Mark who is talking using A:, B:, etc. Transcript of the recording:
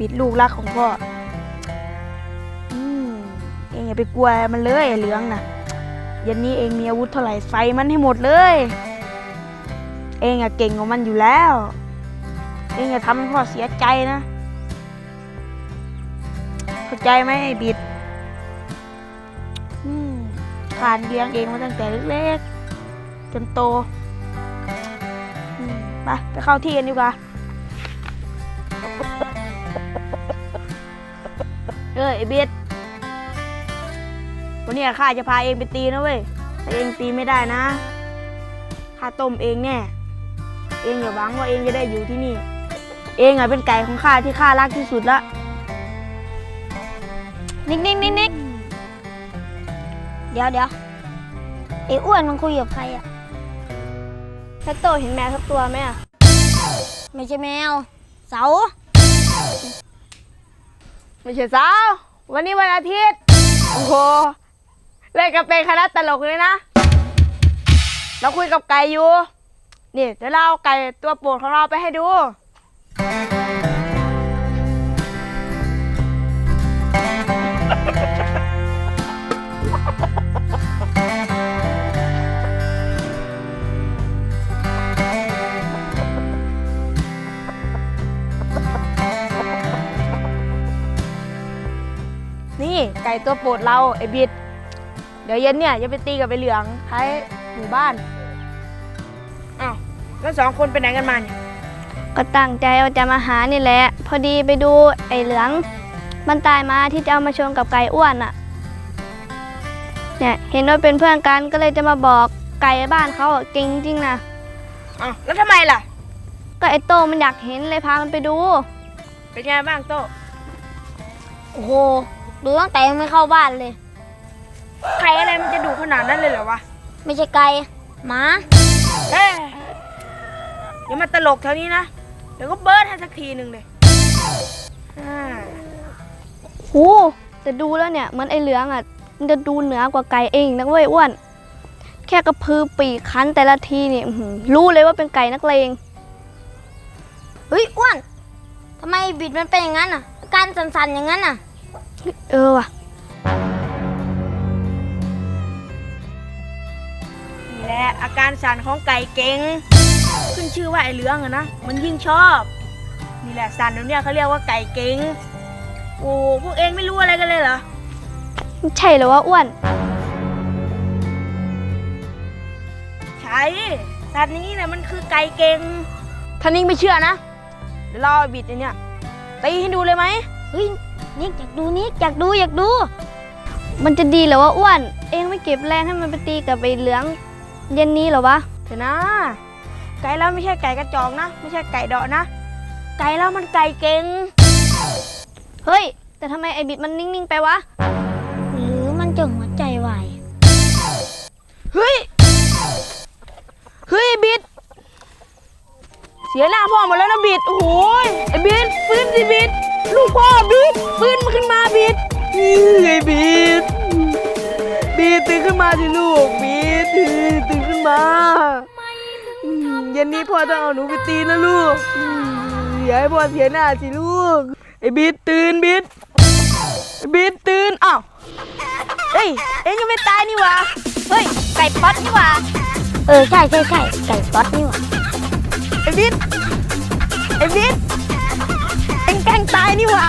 A: บิดลูกรักของพ่ออืมเองอย่าไปกลัวมันเลยเหลืองนะเย็นนี้เองมีอาวุธเท่าไหร่ใส่มันให้หมดเลย เองอะเก่งกว่ามันอยู่แล้ว เองอย่าทำให้พ่อเสียใจนะ เข้าใจไหมไอ้บิดอืมขานเลี้ยงเองมาตั้งแต่เล็กๆจนโตไปไปเข้าที่กันดีกว่า เอ้ยไอ้บิดวันนี้ข้าจะพาเองไปตีนะเว้ยแต่เองตีไม่ได้นะข้าต้มเองแน่เองอย่าหวังว่าเองจะได้อยู่ที่นี่ เองอะเป็นไก่ของข้าที่ข้ารักที่สุดละ
B: นิกนิกนิกนิกเดี๋ยวเดี๋ยวไอ้อ้วนมันคุยกับใครอะ
A: แพตโตเห็นแมวทุกตัวไหมอะ
B: ไม่ใช่แมว เสา
A: ไม่ใช่สาว วันนี้วันอาทิตย์ โอ้โหเล่นกับเป็นคณะตลกเลยนะ เราคุยกับไก่อยู่ นี่เดี๋ยวเราเอาไก่ตัวโปรดของเราไปให้ดู นี่ไก่ตัวโปรดเราไอ้บิด เดี๋ยวเย็นเนี่ยจะไปตีกับไอ้เหลืองท้ายหมู่บ้าน อ้าวแล้วสองคนไปไหนกันมาเนี่ย
B: ก็ตั้งใจว่าจะมาหานี่แหละ พอดีไปดูไอ้เหลืองมันตายมาที่จะเอามาชนกับไก่อ้วนอะเนี่ยเห็นว่าเป็นเพื่อนกันก็เลยจะมาบอกไก่บ้านเขาอะเก่งจริงนะ
A: อ้าวแล้วทำไมล่ะ
B: ก็ไอ้โตมันอยากเห็นเลยพามันไปดู
A: เป็นไงบ้างโต
B: โอ้โห ดูตั้งแต่ยังไม่เข้าบ้านเลย
A: ไก่อะไรมันจะดุขนาดนั้นเลยเหรอวะ
B: ไม่ใช่ไก่หมา
A: เฮ้ยอย่ามาตลกแถวนี้นะ เดี๋ยวก็เบิร์ดให้สักทีหนึ่งเลยอ่า
B: โอ้แต่ดูแล้วเนี่ยเหมือนไอ้เหลืองอะมันจะดูเหนือกว่าไก่เองนะเว้ยอ้วน แค่กระพือปีกคันแต่ละทีนี่อื้อหือรู้เลยว่าเป็นไก่นักเลง เฮ้ยอ้วนทำไมบิดมันเป็นอย่างนั้นอะอาการสั่นๆอย่างนั้นอะ เออว่ะ
A: นี่แหละอาการสั่นของไก่เก่ง ขึ้นชื่อว่าไอ้เหลืองอะนะ มันยิ่งชอบ นี่แหละสั่นตรงเนี้ยเขาเรียกว่าไก่เก่ง โอ้พวกเองไม่รู้อะไรกันเลยเหรอ
B: ใช่เหรอวะอ้วน
A: ใช่สัตว์นี้เนี่ยมันคือไก่เก่งท่านิ่งไม่เชื่อนะ เดี๋ยวเราเอาบิดไอ้เนี่ยตีให้ดูเลยไหม
B: เฮ้ยนิกอยากดูนิกอยากดูอยากดู มันจะดีเหรอวะอ้วน เองไม่เก็บแรงให้มันไปตีกับไอ้เหลืองเย็นนี้เหรอวะ
A: เถอะนะ ไก่เราไม่ใช่ไก่กระจอกนะ ไม่ใช่ไก่เดาะนะ ไก่เรามันไก่เก่ง
B: เฮ้ย แต่ทำไมไอ้บิดมันนิ่งๆไปวะ หรือมันจะหัวใจวาย
A: เฮ้ย เฮ้ยบิด เสียหน้าพ่อหมดแล้วนะบิด โอ้โหยไอ้บิดฟื้นสิบิด ลูกพ่อบิดฟื้นมาขึ้นมาบิดเฮ้ยบิดบิดตื่นขึ้นมาสิลูกบิดเฮ้ยตื่นขึ้นมาอืมเย็นนี้พ่อต้องเอาหนูไปตีนะลูกอืมอย่าให้พ่อเสียหน้าสิลูกไอ้บิดตื่นบิดไอ้บิดตื่นอ้าวเอ้ยเอ็งยังไม่ตายนี่หวะ
B: เฮ้ยไก่ป๊อตนี่หว่าเออใช่ใช่ใช่ไก่ป๊อตนี่หว่า
A: ไอ้บิดไอ้บิดเอ็ง แกล้งตายนี่หว่า